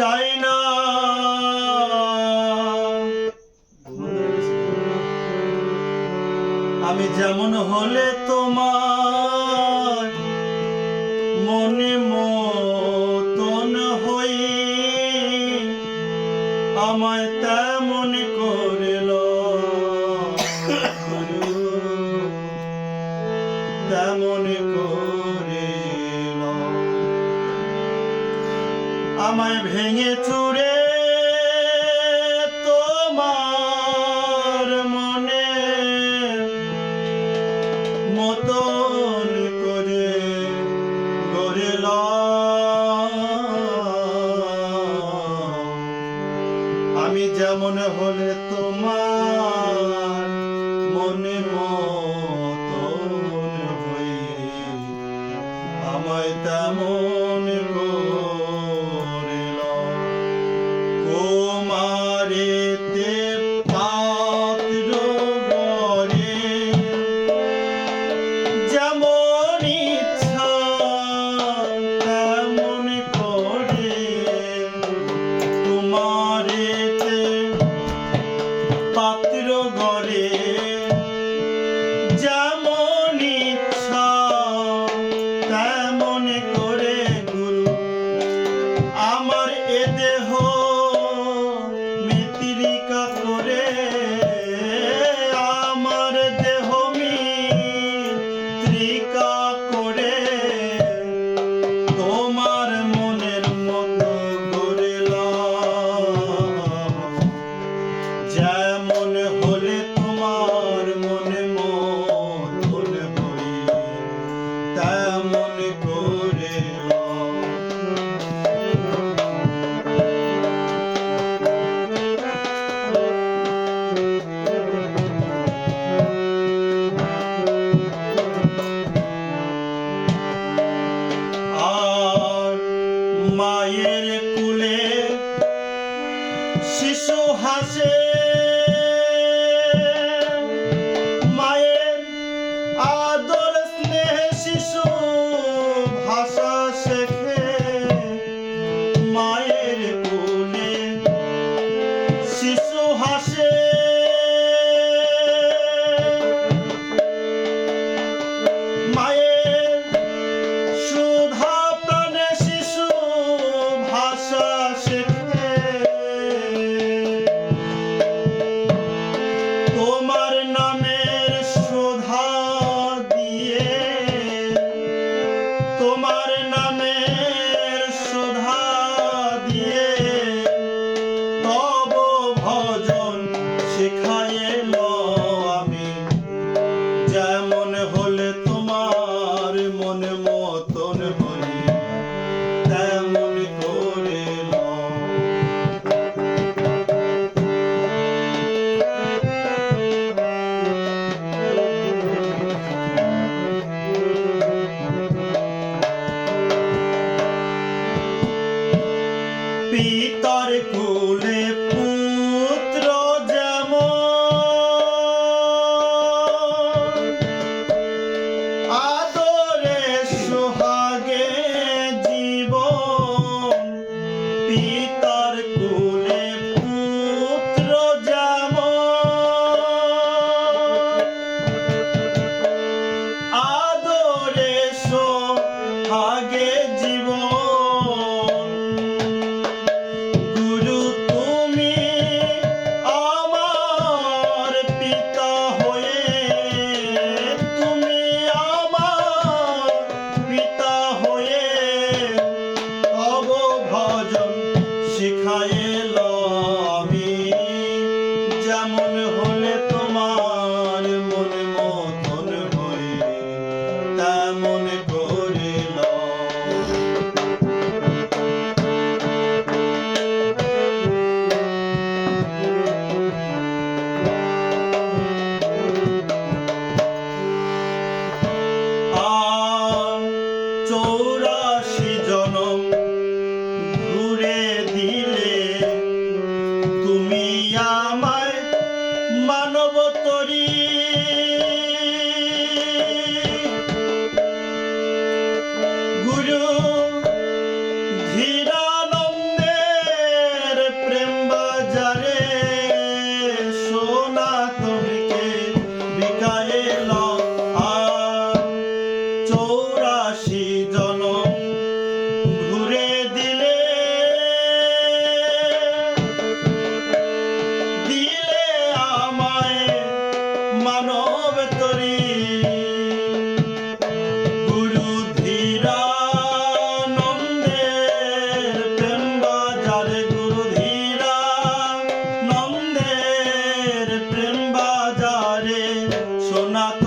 চাই না। আমি যেমন হলে তোমার মনে মতন হই আমায় তেমন করল আমায় ভেঙে চুরে তোমার মনে মতন করে গড়ে আমি যেমন হলে তোমার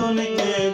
তুমি কে